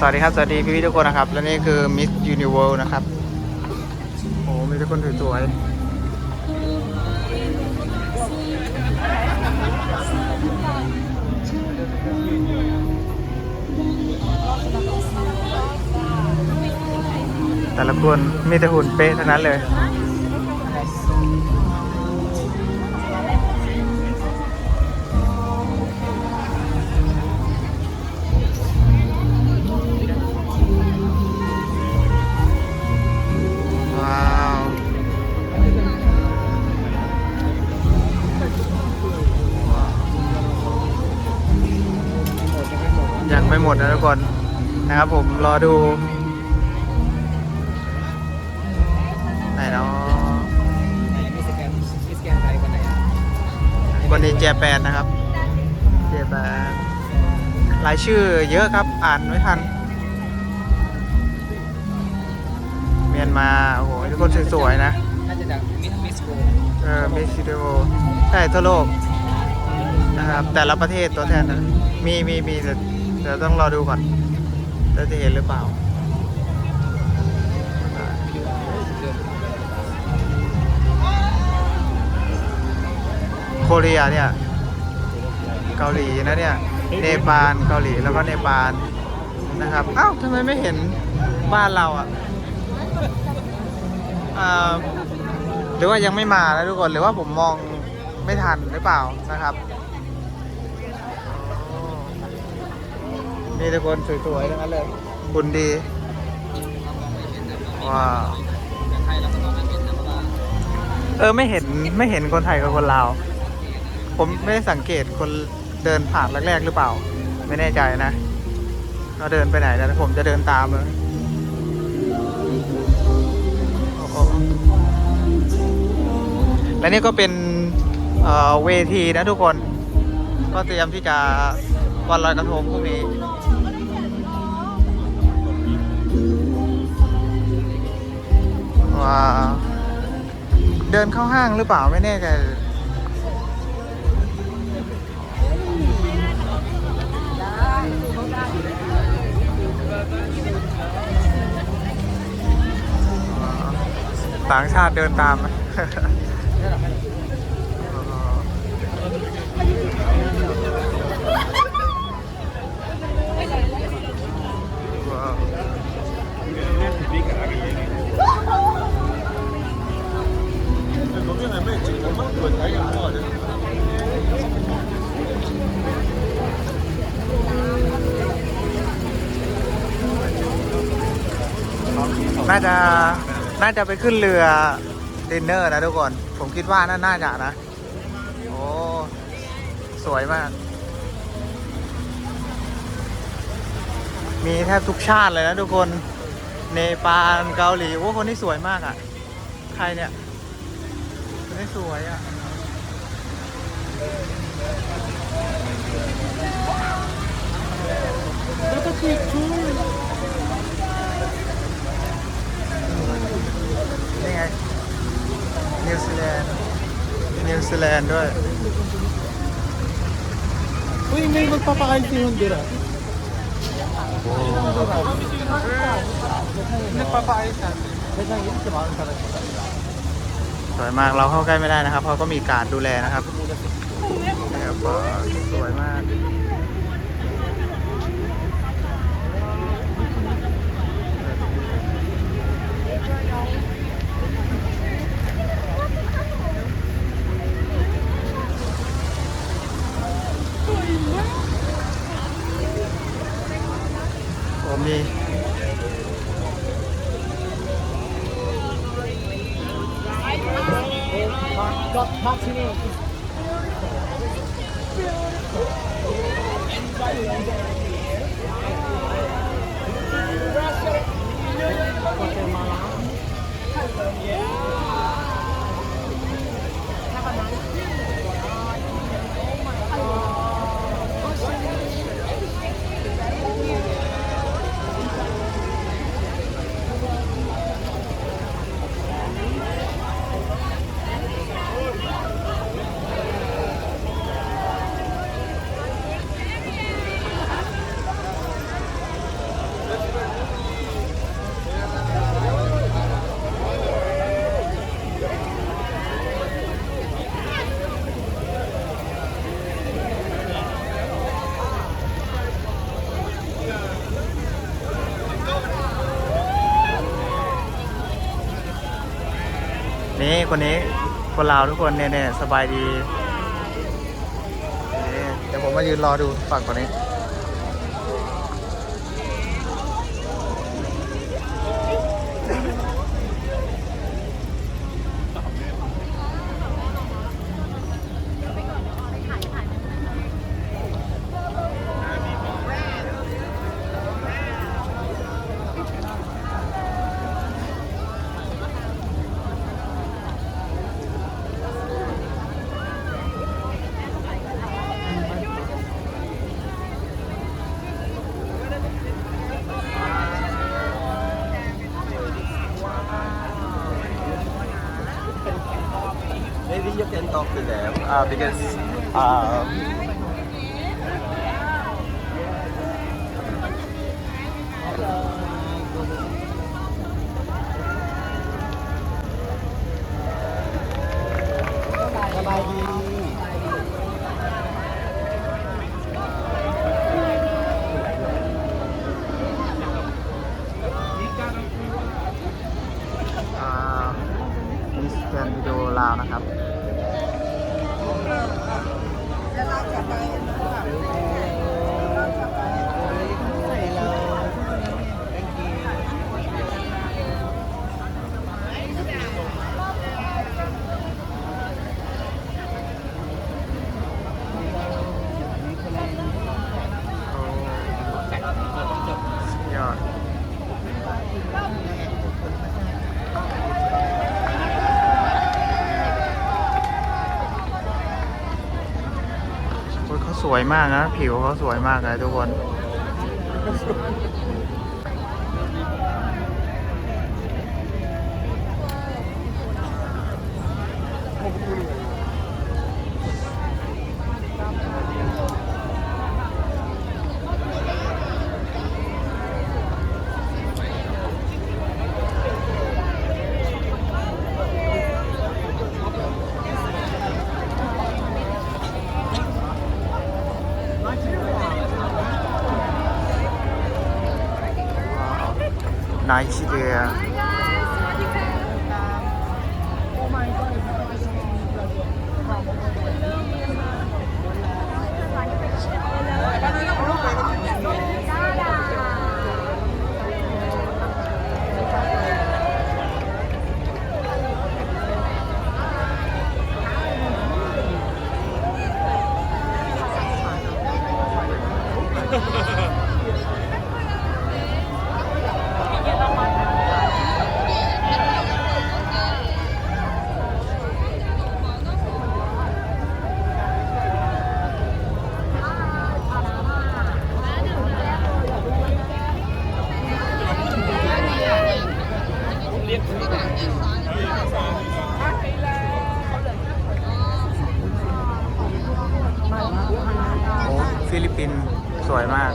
สวัสดีครับ สวัสดีพี่ๆทุกคนนะครับ และนี่คือ Miss Universe นะครับ โอ้ มีทุกคนสวยๆแต่ละคนมีแต่หุ่นเป๊ะทั้งนั้นเลย ทุกคนนะครับผมรอดูไหนเนาะมิสแกนมิสแกนไทยวันไหนอะวันนี้เจแปนนะครับเจแปนรายชื่อเยอะครับอ่านไม่ทัน เมียนมา โอ้โห ทุกคนสวยๆนะน่าจะจากมิสมิสโกเออมิสซิโดใช่ทั่วโลกนะครับแต่ละประเทศตัวแทนนะมีมีมีแต่เดี๋ยวต้องรอดูก่อนแล้วจะเห็นหรือเปล่าโคเรียเนี่ยเกาหลีนะเนี่ยเนปาลเกาหลีแล้วก็เนปาลนะครับอ้าวทำไมไม่เห็นบ้านเราอะอ่าหรือว่ายังไม่มาแล้วทุกคนหรือว่าผมมองไม่ทันหรือเปล่านะครับ นี่ทุกคนสวยๆทั้งนั้นเลยบุญดี ว้าว เออไม่เห็นไม่เห็นคนไทยกับคนลาว ผมไม่ได้สังเกตคนเดินผ่านแรกๆหรือเปล่า ไม่แน่ใจนะเขาเดินไปไหนแต่ผมจะเดินตามเลยโอ้โหและนี่ก็เป็นเเวทีนะทุกคน ก็เตรียมที่จะวันลอยกระทงพรุ่งนี้ เดินเข้าห้างหรือเปล่าไม่แน่ใจต่างชาติเดินตามไหม ว้าวน่าจะน่าจะไปขึ้นเรือดินเนอร์นะทุกคน ผมคิดว่าน่านาจะนะ โอ้ สวยมาก มีแทบทุกชาติเลยนะทุกคน เนปาลเกาหลี โอ้ คนนี้สวยมากอะ ใครเนี่ยคนนี้สวยอะนี่ไง นิวซีแลนด์ นิวซีแลนด์ด้วย Uy, may magpapakain si Hondura. Nagpapayos na. Kaya yun, sa mga sarap. สวยมากเราเข้าใกล้ไม่ได้นะครับ เพราะก็มีการดูแลนะครับแล้วก็สวยมากโอ้ ôm đi Guatemala. Yeah. คนนี้คนลาวทุกคนเนี่ยเนี่ยสบายดี เดี๋ยวผมมายืนรอดูฝั่งคนนี้ you can talk to them uh, because um, Bye bye. อ่ามิสแกนวิดีโอลาวนะครับ โอ้สุดยอด โอ้ยเขาส วยมากนะ ผิวเขาสวยมากเลยทุกคนขอบคุณ ดี ฟิลิปปินส์สวยมากส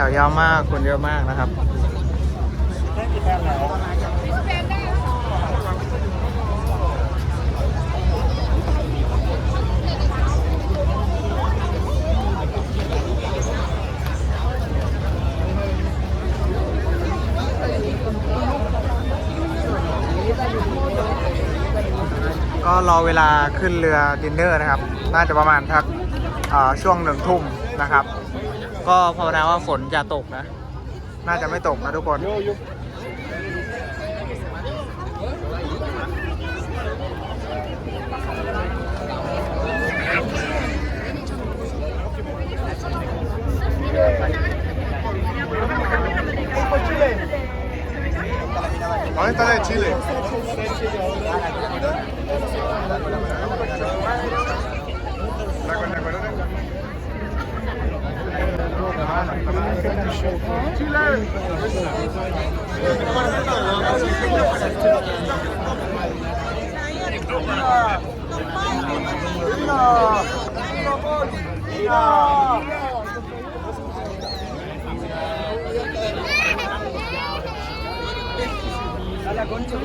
ถวยาวมากคนเยอะมากนะครับก็รอเวลาขึ้นเรือดินเนอร์นะครับ น่าจะประมาณทักช่วงหนึ่งทุ่มนะครับ ก็ภาวนาว่าฝนจะตกนะ น่าจะไม่ตกนะทุกคน అలా కొంచెం